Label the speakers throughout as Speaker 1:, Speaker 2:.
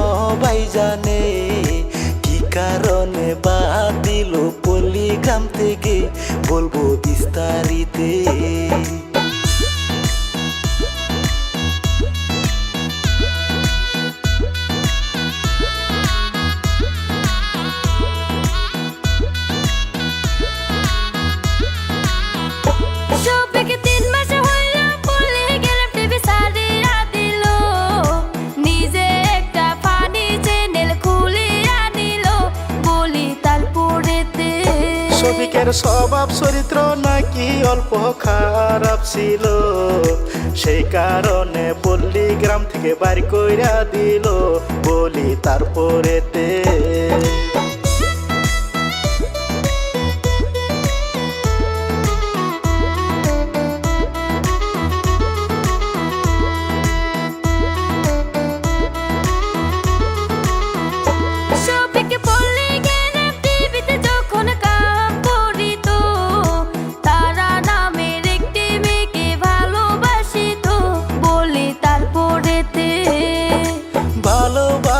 Speaker 1: সবাই জানে কি কারণে বাদ দিল পল্লিগ্রাম থেকে? বলব বিস্তারিতে। স্বভাব চরিত্র নাকি অল্প খারাপ ছিল। সেই কারণে পল্লী গ্রাম থেকে বাড়ি কইরা দিল। বলি তারপরেতে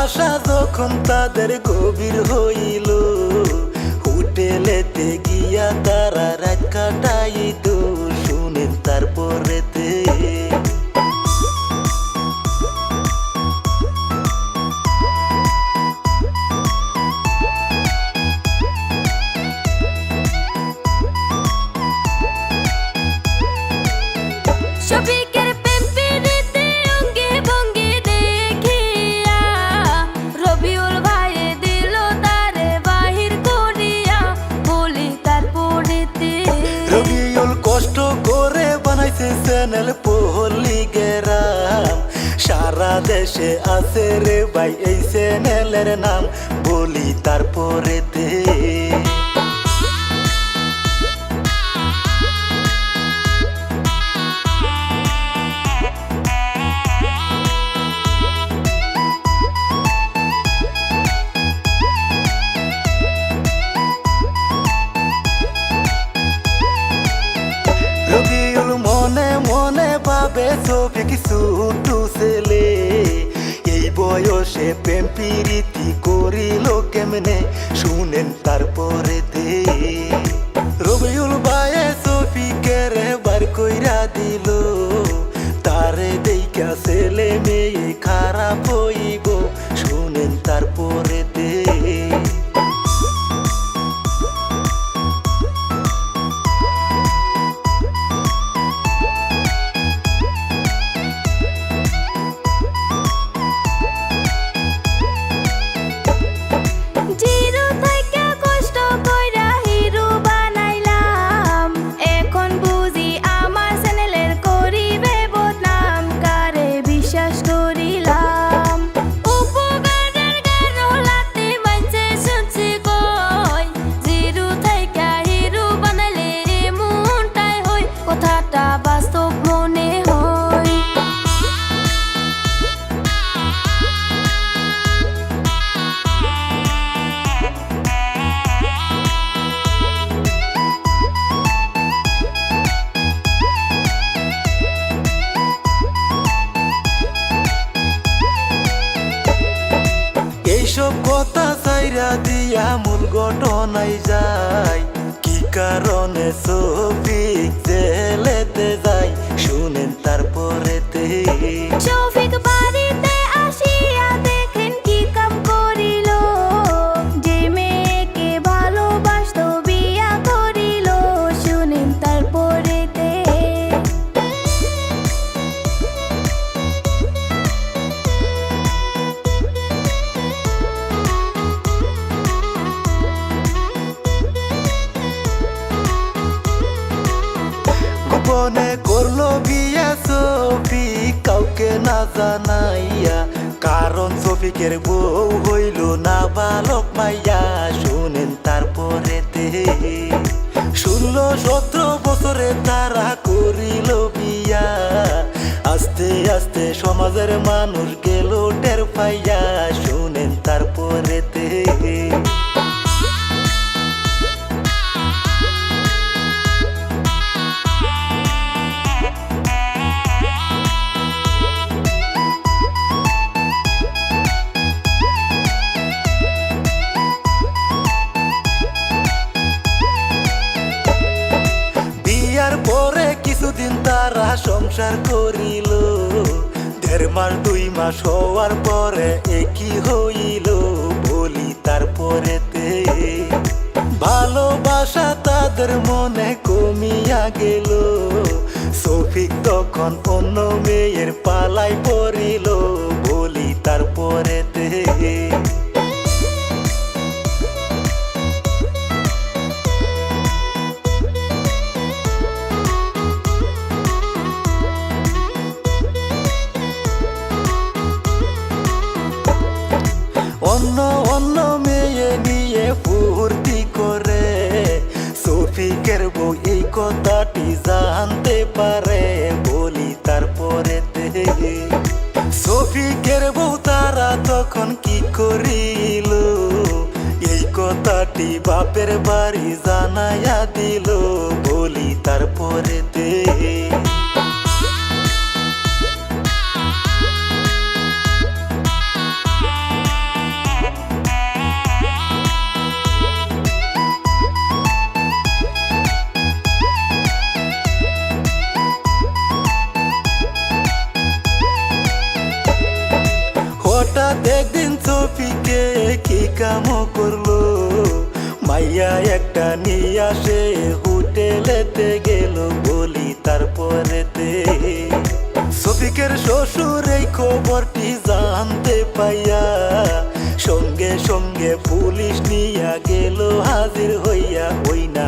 Speaker 1: ভালোবাসা যখন তাদের গভীর হইল হোটেলেতে গিয়া তারা রাত কাটাইত। আছে রে ভাই এই চ্যানেলের নাম বলি তারপরেতে। বয়সে প্রেম প্রীতি করিল কেমনে? শুনেন তারপরে দে। রবিউল ভাইয়ে রে বার কইরা দিল, তারে দেখা ছেলে মেয়ে খারাপ হইব ঘটনায় যায়। কি কারণে সফিক
Speaker 2: করল বিয়া
Speaker 1: সফি কাউকে না জানাইয়া। কারণ সফিকের বউ হইল না বালক মাইয়া। শুনেন তারপরেতে। ষোলো সতেরো বছরে তারা করিল বিয়া। আস্তে আস্তে সমাজের মানুষ গেল টের পাইয়া। সংসার করিল। দেড় মাস, দুই মাস হওয়ার পরে একই হইল বলি তারপরেতে। ভালোবাসা তাদের মনে কমিয়া গেল। সফিক তখন অন্য মেয়ের পালাই পড়িল। অন্য অন্য মেয়ে নিয়ে ফুর্তি করে। সফিকের বউ এই কথাটি জানতে পারে, বলি তারপরে সফিকের বউ তারা তখন কি করিল? এই কথাটি বাপের বাড়ি জানাইয়া দিল, বলি তারপরে হঠাৎ কাম করল। মাইয়া একটা নিয়ে আসে, হোটেলেতে গেল বলি তারপরেতে। সফিকের শ্বশুর এই খবরটি জানতে পাইয়া সঙ্গে সঙ্গে পুলিশ নিয়া গেল, হাজির হইয়া ওই না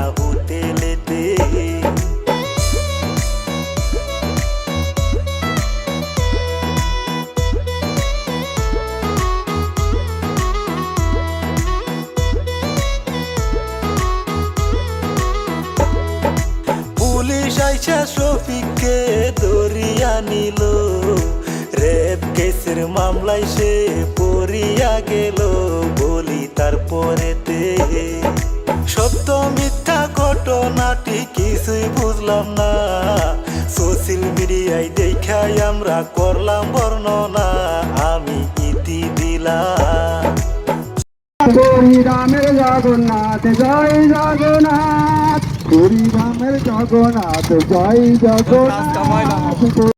Speaker 1: পুলিশ শফিককে দরিয়া নিল। রেপ কেসের মামলায় সে পড়িয়া গেল। বলি তারপরেতে সত্য মিথ্যা ঘটনাটি কিছুই বুঝলাম না। সোশ্যাল মিডিয়ায় দেখাই আমরা করলাম বর্ণনা, আমি ইতি দিলাম।
Speaker 3: রামের জগন্নাথ জয় জগন্নাথ হরি রামের জগন্নাথ জয় জগন্নাথ